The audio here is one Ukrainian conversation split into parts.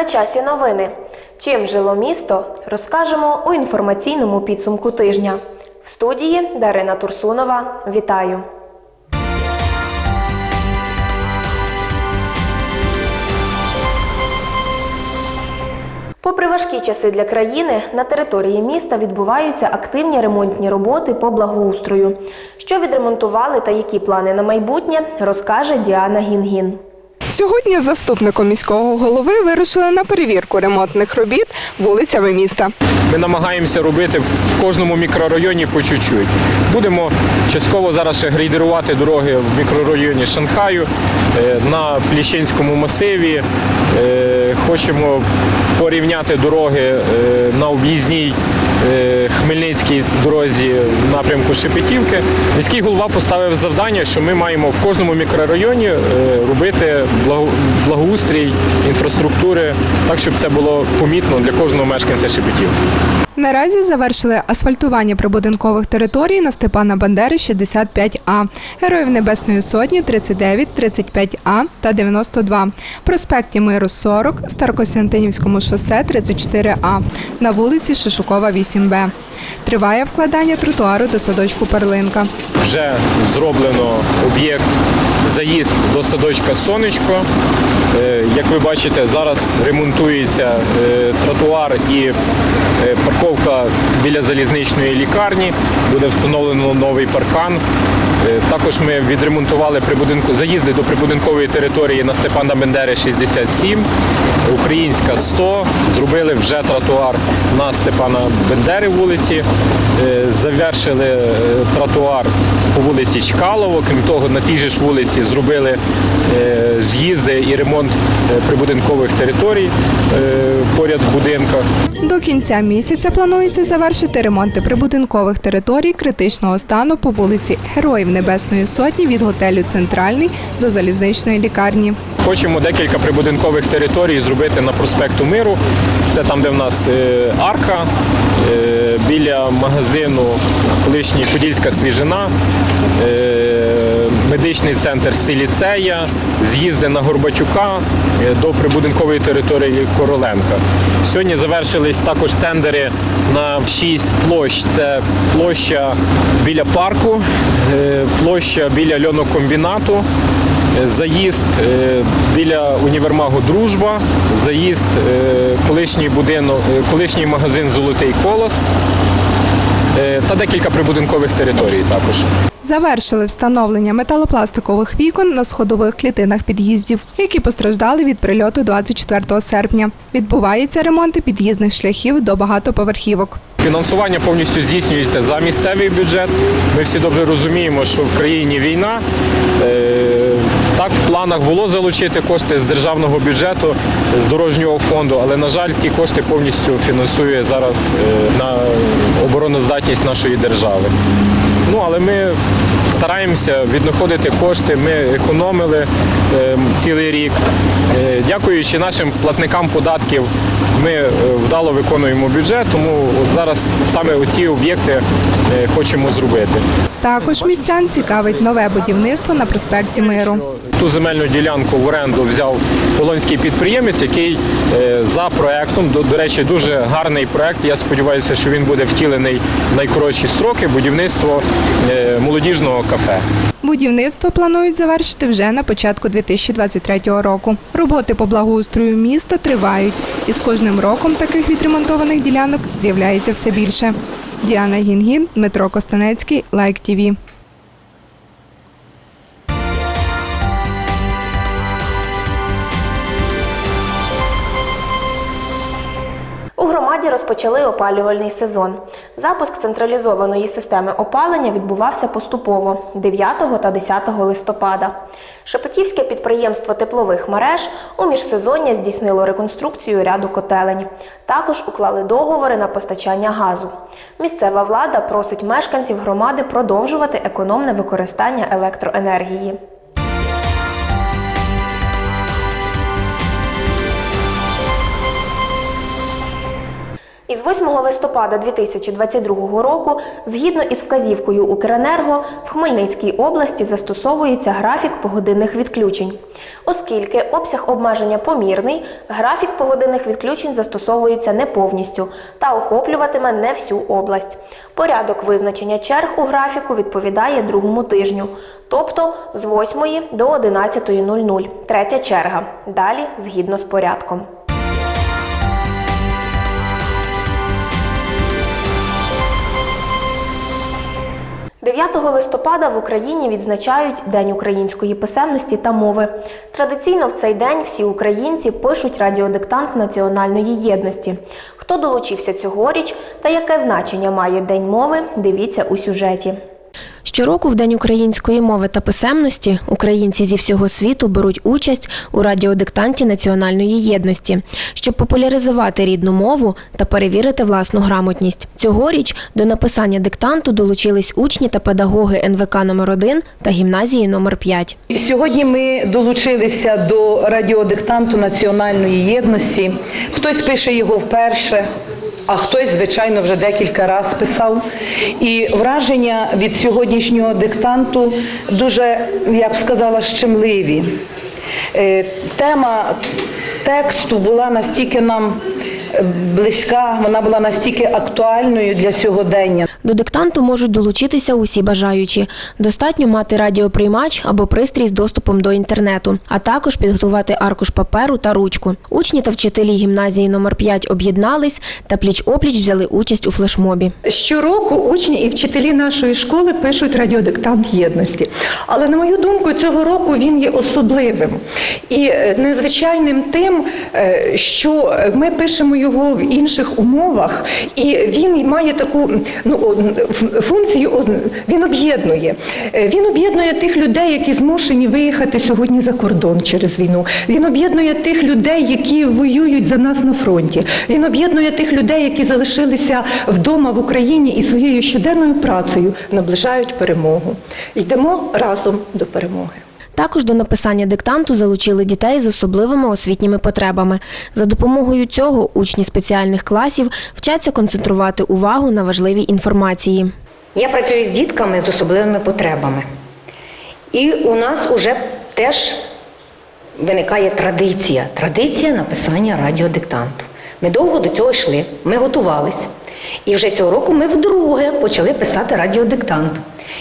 На часі новини. Чим жило місто, розкажемо у інформаційному підсумку тижня. В студії Дарина Турсунова. Вітаю! Попри важкі часи для країни, на території міста відбуваються активні ремонтні роботи по благоустрою. Що відремонтували та які плани на майбутнє, розкаже Діана Гінгін. Сьогодні з заступником міського голови вирушили на перевірку ремонтних робіт вулицями міста. Ми намагаємося робити в- кожному мікрорайоні по чуть-чуть. Будемо частково зараз ще грейдерувати дороги в мікрорайоні Шанхаю, е, на Пліщинському масиві. Е, Хочемо порівняти дороги е, на об'їзній Хмельницькій дорозі в напрямку Шепетівки. Міський голова поставив завдання, що ми маємо в кожному мікрорайоні е, робити благоустрій інфраструктури, так щоб це було помітно для кожного мешканця Шепетівки. Наразі завершили асфальтування прибудинкових територій на Степана Бандери 65А, Героїв Небесної Сотні 39, 35А та 92, проспекті Миру 40, Старокостянтинівському шосе 34А, на вулиці Шишукова 8Б. Триває вкладання тротуару до садочку Перлинка. Вже зроблено об'єкт заїзд до садочка Сонечко. Е, Як ви бачите, зараз ремонтується е, тротуар і е, парковка біля залізничної лікарні. Буде встановлено новий паркан. Е, Також ми відремонтували прибудинку заїзди до прибудинкової території на Степана Бендери 67, Українська 100. Зробили вже тротуар на Степана Бендери вулиці. Е, Завершили е, тротуар по вулиці Чкалово. Крім того, на тій же ж вулиці зробили з'їзди і ремонт прибудинкових територій поряд в будинках. До кінця місяця планується завершити ремонти прибудинкових територій критичного стану по вулиці Героїв Небесної Сотні від готелю Центральний до залізничної лікарні. Хочемо декілька прибудинкових територій зробити на проспекту Миру. Це там, де в нас е, арка, е, біля магазину колишній Подільська свіжина, е, медичний центр Силіцея, з'їзди на Горбатюка е, до прибудинкової території Короленка. Сьогодні завершились також тендери на шість площ. Це площа біля парку, е, площа біля льонокомбінату. Е, Заїзд біля універмагу Дружба, заїзд колишній будинок, колишній магазин Золотий колос та декілька прибудинкових територій також. Завершили встановлення металопластикових вікон на сходових клітинах під'їздів, які постраждали від прильоту 24 серпня. Відбувається ремонт під'їзних шляхів до багатоповерхівок. Фінансування повністю здійснюється за місцевий бюджет. Ми всі добре розуміємо, що в країні війна. Так, в планах було залучити кошти з державного бюджету, з дорожнього фонду, але, на жаль, ті кошти повністю фінансує зараз е, на обороноздатність нашої держави. Ну, але ми стараємося віднаходити кошти, ми економили е, цілий рік. Е, Дякуючи нашим платникам податків, ми вдало виконуємо бюджет, тому от зараз саме оці об'єкти хочемо зробити. Також містян цікавить нове будівництво на проспекті Миру. Ту земельну ділянку в оренду взяв полонський підприємець, який е, за проектом, до, до речі, дуже гарний проект. Я сподіваюся, що він буде втілений в найкоротші строки будівництво е, молодіжного кафе. Будівництво планують завершити вже на початку 2023 року. Роботи по благоустрою міста тривають, і з кожним роком таких відремонтованих ділянок з'являється все більше. Діана Гінгін, Дмитро Костанецький, Лайк ТІВІ. Громаді розпочали опалювальний сезон. Запуск централізованої системи опалення відбувався поступово 9 та 10 листопада. Шепетівське підприємство теплових мереж у міжсезоння здійснило реконструкцію ряду котелень. Також уклали договори на постачання газу. Місцева влада просить мешканців громади продовжувати економне використання електроенергії. 8 листопада 2022 року, згідно із вказівкою Укренерго, в Хмельницькій області застосовується графік погодинних відключень. Оскільки обсяг обмеження помірний, графік погодинних відключень застосовується не повністю та охоплюватиме не всю область. Порядок визначення черг у графіку відповідає другому тижню, тобто з 8 до 11.00. Третя черга. Далі згідно з порядком. 9 листопада в Україні відзначають День української писемності та мови. Традиційно в цей день всі українці пишуть радіодиктант національної єдності. Хто долучився цьогоріч та яке значення має День мови, дивіться у сюжеті. Щороку в День української мови та писемності українці зі всього світу беруть участь у радіодиктанті національної єдності, щоб популяризувати рідну мову та перевірити власну грамотність. Цьогоріч до написання диктанту долучились учні та педагоги НВК номер 1 та гімназії номер 5. Сьогодні ми долучилися до радіодиктанту національної єдності. Хтось пише його вперше, а хтось, звичайно, вже декілька разів писав. І враження від сьогоднішнього диктанту дуже, я б сказала, щемливі. Е, Тема тексту була настільки нам близька, вона була настільки актуальною для сьогодення. До диктанту можуть долучитися усі бажаючі. Достатньо мати радіоприймач або пристрій з доступом до інтернету, а також підготувати аркуш паперу та ручку. Учні та вчителі гімназії номер 5 об'єднались та пліч-опліч взяли участь у флешмобі. Щороку учні і вчителі нашої школи пишуть радіодиктант єдності. Але на мою думку, цього року він є особливим і е, незвичайним тим, е, що ми пишемо його в інших умовах, і він має таку ну, функцію, він об'єднує. Е, Він об'єднує тих людей, які змушені виїхати сьогодні за кордон через війну. Він об'єднує тих людей, які воюють за нас на фронті. Він об'єднує тих людей, які залишилися вдома в Україні і своєю щоденною працею наближають перемогу. Йдемо разом до перемоги. Також до написання диктанту залучили дітей з особливими освітніми потребами. За допомогою цього учні спеціальних класів вчаться концентрувати увагу на важливій інформації. Я працюю з дітками з особливими потребами. І у нас вже теж виникає традиція традиція написання радіодиктанту. Ми довго до цього йшли, ми готувались. І вже цього року ми вдруге почали писати радіодиктант.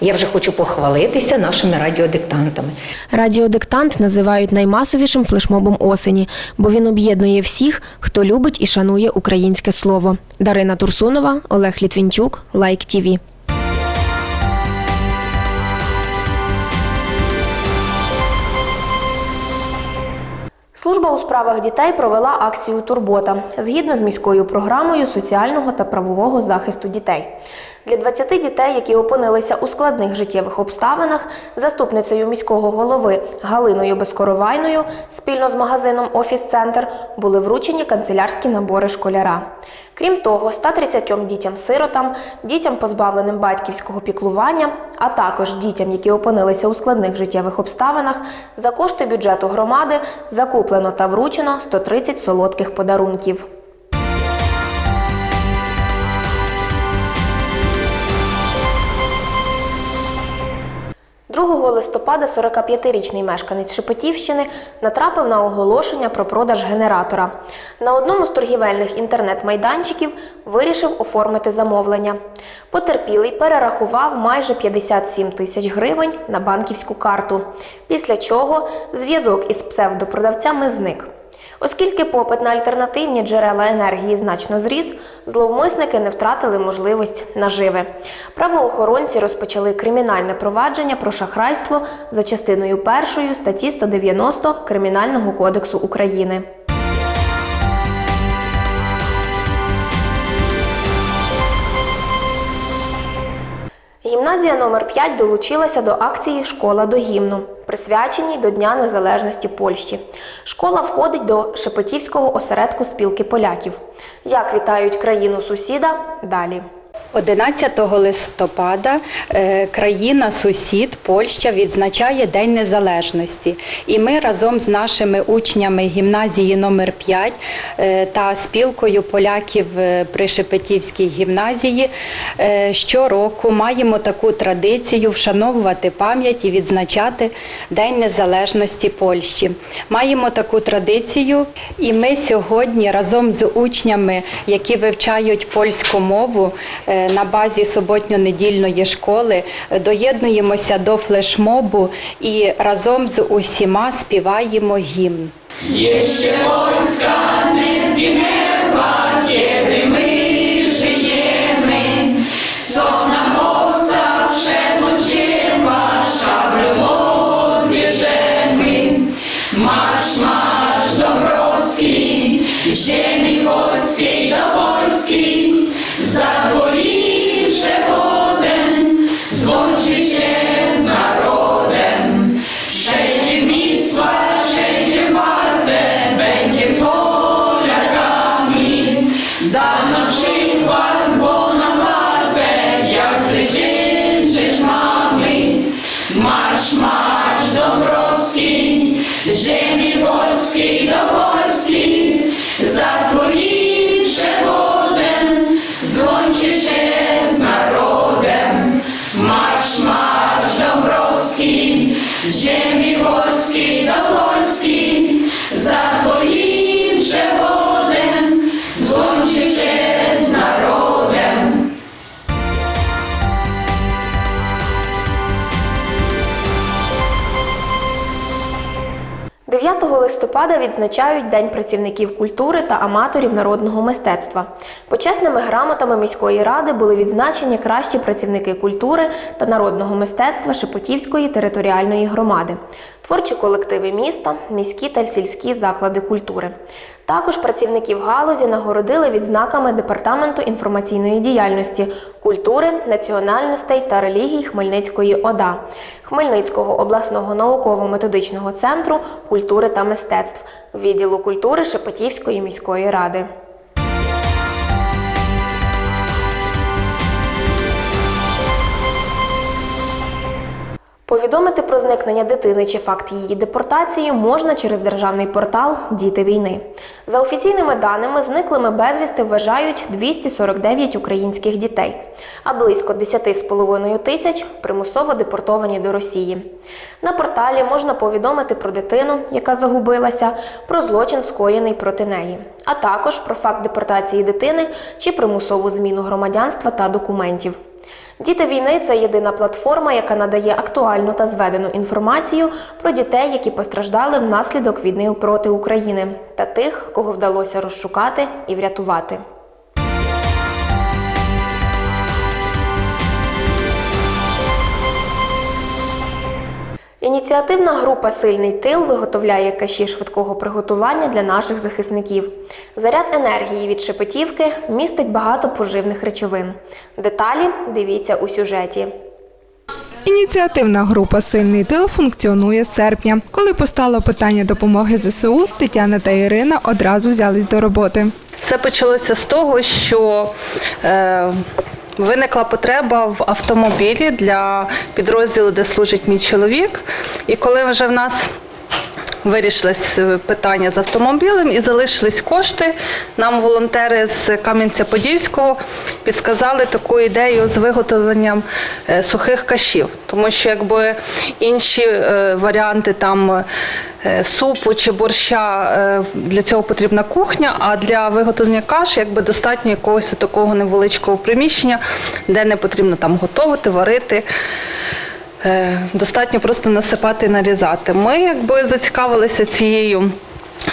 Я вже хочу похвалитися нашими радіодиктантами. Радіодиктант називають наймасовішим флешмобом осені, бо він об'єднує всіх, хто любить і шанує українське слово. Дарина Турсунова, Олег Літвінчук, Лайк ТІВІ. Служба у справах дітей провела акцію Турбота згідно з міською програмою соціального та правового захисту дітей. Для 20 дітей, які опинилися у складних життєвих обставинах, заступницею міського голови Галиною Безкоровайною спільно з магазином Офіс-центр були вручені канцелярські набори школяра. Крім того, 130 дітям-сиротам, дітям, позбавленим батьківського піклування, а також дітям, які опинилися у складних життєвих обставинах, за кошти бюджету громади закуплено та вручено 130 солодких подарунків. Другого листопада 45-річний мешканець Шепетівщини натрапив на оголошення про продаж генератора. На одному з торгівельних інтернет-майданчиків вирішив оформити замовлення. Потерпілий перерахував майже 57 тисяч гривень на банківську карту, після чого зв'язок із псевдопродавцями зник. Оскільки попит на альтернативні джерела енергії значно зріс, зловмисники не втратили можливість наживи. Правоохоронці розпочали кримінальне провадження про шахрайство за частиною першої статті 190 Кримінального кодексу України. Гімназія номер 5 долучилася до акції Школа до гімну, присвяченій до Дня Незалежності Польщі. Школа входить до Шепетівського осередку спілки поляків. Як вітають країну сусіда? Далі. 11 листопада е, країна-сусід Польща відзначає День Незалежності. І ми разом з нашими учнями гімназії номер 5 е, та спілкою поляків е, при Шепетівській гімназії щороку маємо таку традицію вшановувати пам'ять і відзначати День Незалежності Польщі. Маємо таку традицію, і ми сьогодні разом з учнями, які вивчають польську мову на базі суботньо-недільної школи, е, доєднуємося до флешмобу і разом з усіма співаємо гімн. – 9 листопада відзначають День працівників культури та аматорів народного мистецтва. Почесними грамотами міської ради були відзначені кращі працівники культури та народного мистецтва Шепотівської територіальної громади, творчі колективи міста, міські та сільські заклади культури. Також працівників галузі нагородили відзнаками Департаменту інформаційної діяльності, культури, національностей та релігій Хмельницької ОДА, Хмельницького обласного науково-методичного центру культури та мистецтв, відділу культури Шепетівської міської ради. Повідомити про зникнення дитини чи факт її депортації можна через державний портал Діти війни. За офіційними даними, зниклими безвісти вважають 249 українських дітей, а близько 10,5 тисяч примусово депортовані до Росії. На порталі можна повідомити про дитину, яка загубилася, про злочин, скоєний проти неї, а також про факт депортації дитини чи примусову зміну громадянства та документів. Діти війни це єдина платформа, яка надає актуальну та зведену інформацію про дітей, які постраждали внаслідок війни проти України, та тих, кого вдалося розшукати і врятувати. Ініціативна група Сильний тил виготовляє каші швидкого приготування для наших захисників. Заряд енергії від шепетівки містить багато поживних речовин. Деталі дивіться у сюжеті. Ініціативна група Сильний тил функціонує з серпня. Коли постало питання допомоги ЗСУ, Тетяна та Ірина одразу взялись до роботи. Це почалося з того, що е, виникла потреба в автомобілі для підрозділу, де служить мій чоловік. І коли вже в нас вирішилось питання з автомобілем і залишились кошти, нам волонтери з Кам'янця-Подільського підсказали таку ідею з виготовленням е, сухих кашів. Тому що якби інші е, варіанти там е, супу чи борща е, для цього потрібна кухня, а для виготовлення каш якби достатньо якогось такого невеличкого приміщення, де не потрібно там готувати, варити. Е, Достатньо просто насипати і нарізати. Ми якби зацікавилися цією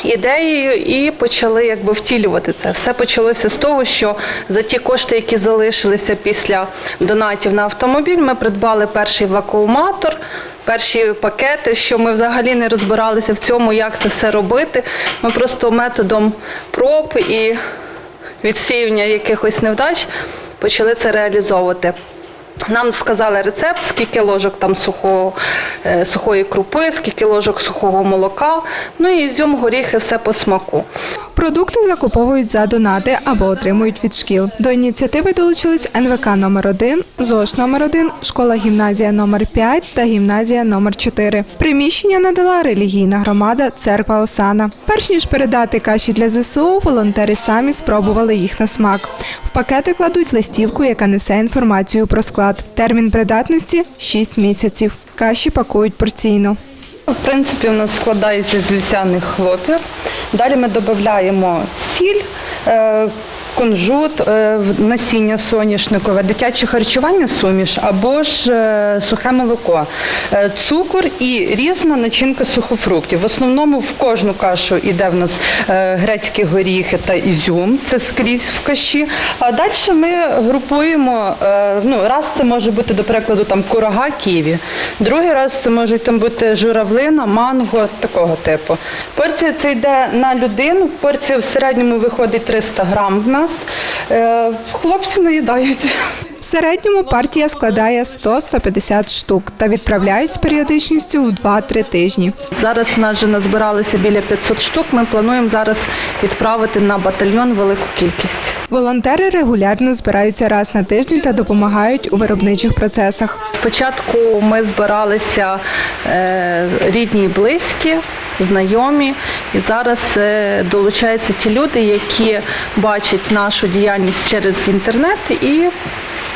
ідеєю і почали якби втілювати це. Все почалося з того, що за ті кошти, які залишилися після донатів на автомобіль, ми придбали перший вакууматор. Перші пакети, що ми взагалі не розбиралися в цьому, як це все робити. Ми просто методом проб і відсіювання якихось невдач почали це реалізовувати. Нам сказали рецепт, скільки ложок там сухого, е, сухої крупи, скільки ложок сухого молока, ну і ізюм, горіхи, все по смаку. Продукти закуповують за донати або отримують від шкіл. До ініціативи долучились НВК номер 1 ЗОШ номер 1 школа гімназія номер 5 та гімназія номер 4 Приміщення надала релігійна громада Церква Осана. Перш ніж передати каші для ЗСУ, волонтери самі спробували їх на смак. В пакети кладуть листівку, яка несе інформацію про склад. Термін придатності 6 місяців. Каші пакують порційно. В принципі, у нас складається з вівсяних хлопів. Далі ми додаємо сіль, е, кунжут, е, насіння соняшникове, дитяче харчування суміш або ж е, сухе молоко, е, цукор і різна начинка сухофруктів. В основному в кожну кашу йде в нас грецькі горіхи та ізюм, це скрізь в каші. А далі ми групуємо, ну, раз це може бути, до прикладу, там курага, ківі, другий раз це можуть там бути журавлина, манго, такого типу. Порція це йде на людину, порція в середньому виходить 300 грам в нас. Е, Хлопці наїдаються. В середньому партія складає 100-150 штук та відправляють з періодичністю в 2-3 тижні. Зараз у нас вже назбиралися біля 500 штук. Ми плануємо зараз відправити на батальйон велику кількість. Волонтери регулярно збираються раз на тиждень та допомагають у виробничих процесах. Спочатку ми збиралися е, рідні і близькі, знайомі, і зараз е, долучаються ті люди, які бачать нашу діяльність через інтернет і.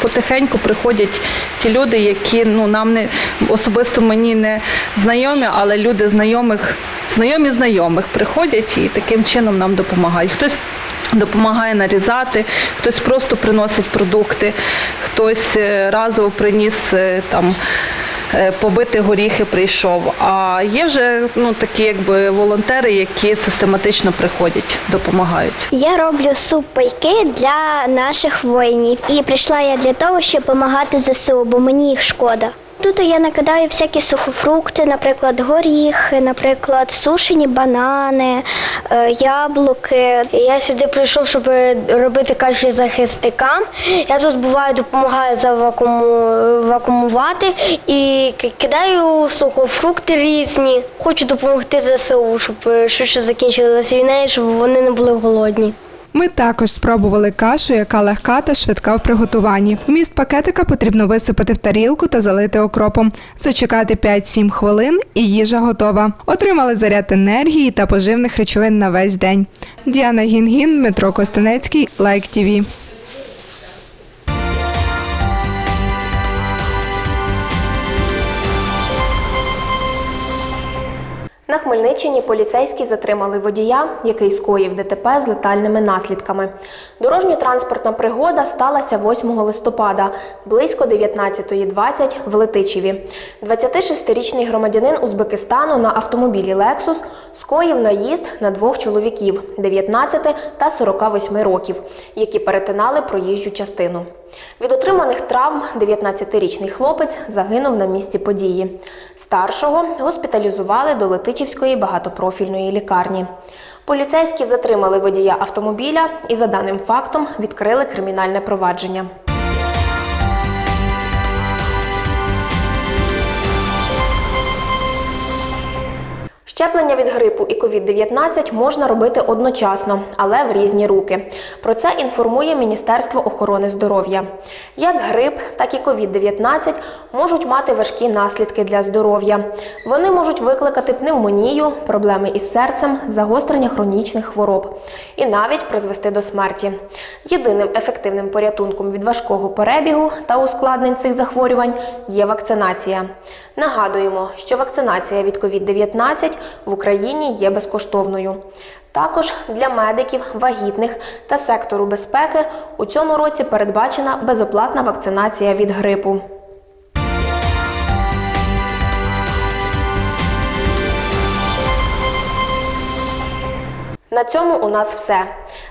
Потихеньку приходять ті люди, які ну нам не особисто мені не знайомі, але люди знайомих, знайомі знайомих приходять і таким чином нам допомагають. Хтось допомагає нарізати, хтось просто приносить продукти, хтось е, разово приніс е, там. Е, Побити горіхи прийшов. А є вже ну такі, якби волонтери, які систематично приходять, допомагають. Я роблю суп пайки для наших воїнів. І прийшла я для того, щоб допомагати ЗСУ, бо мені їх шкода. Тут я накидаю всякі сухофрукти, наприклад, горіхи, наприклад, сушені банани, е, яблуки. Я сюди прийшов, щоб робити каші захисникам. Я тут буваю, допомагаю завакуму- вакуумувати і кидаю сухофрукти різні. Хочу допомогти ЗСУ, щоб е, швидше закінчилася війна і щоб вони не були голодні. Ми також спробували кашу, яка легка та швидка в приготуванні. Вміст пакетика потрібно висипати в тарілку та залити окропом. Зачекати 5-7 хвилин і їжа готова. Отримали заряд енергії та поживних речовин на весь день. Діана Гінгін, Дмитро Костенецький, Лайк ТІВІ. На Хмельниччині поліцейські затримали водія, який скоїв ДТП з летальними наслідками. Дорожньо-транспортна пригода сталася 8 листопада близько 19.20 в Летичеві. 26-річний громадянин Узбекистану на автомобілі Lexus скоїв наїзд на двох чоловіків 19 та 48 років, які перетинали проїжджу частину. Від отриманих травм 19-річний хлопець загинув на місці події. Старшого госпіталізували до Летичівської багатопрофільної лікарні. Поліцейські затримали водія автомобіля і за даним фактом відкрили кримінальне провадження. Щеплення від грипу і COVID-19 можна робити одночасно, але в різні руки. Про це інформує Міністерство охорони здоров'я. Як грип, так і COVID-19 можуть мати важкі наслідки для здоров'я. Вони можуть викликати пневмонію, проблеми із серцем, загострення хронічних хвороб і навіть призвести до смерті. Єдиним ефективним порятунком від важкого перебігу та ускладнень цих захворювань є вакцинація. Нагадуємо, що вакцинація від COVID-19 в Україні є безкоштовною. Також для медиків, вагітних та сектору безпеки у цьому році передбачена безоплатна вакцинація від грипу. На цьому у нас все.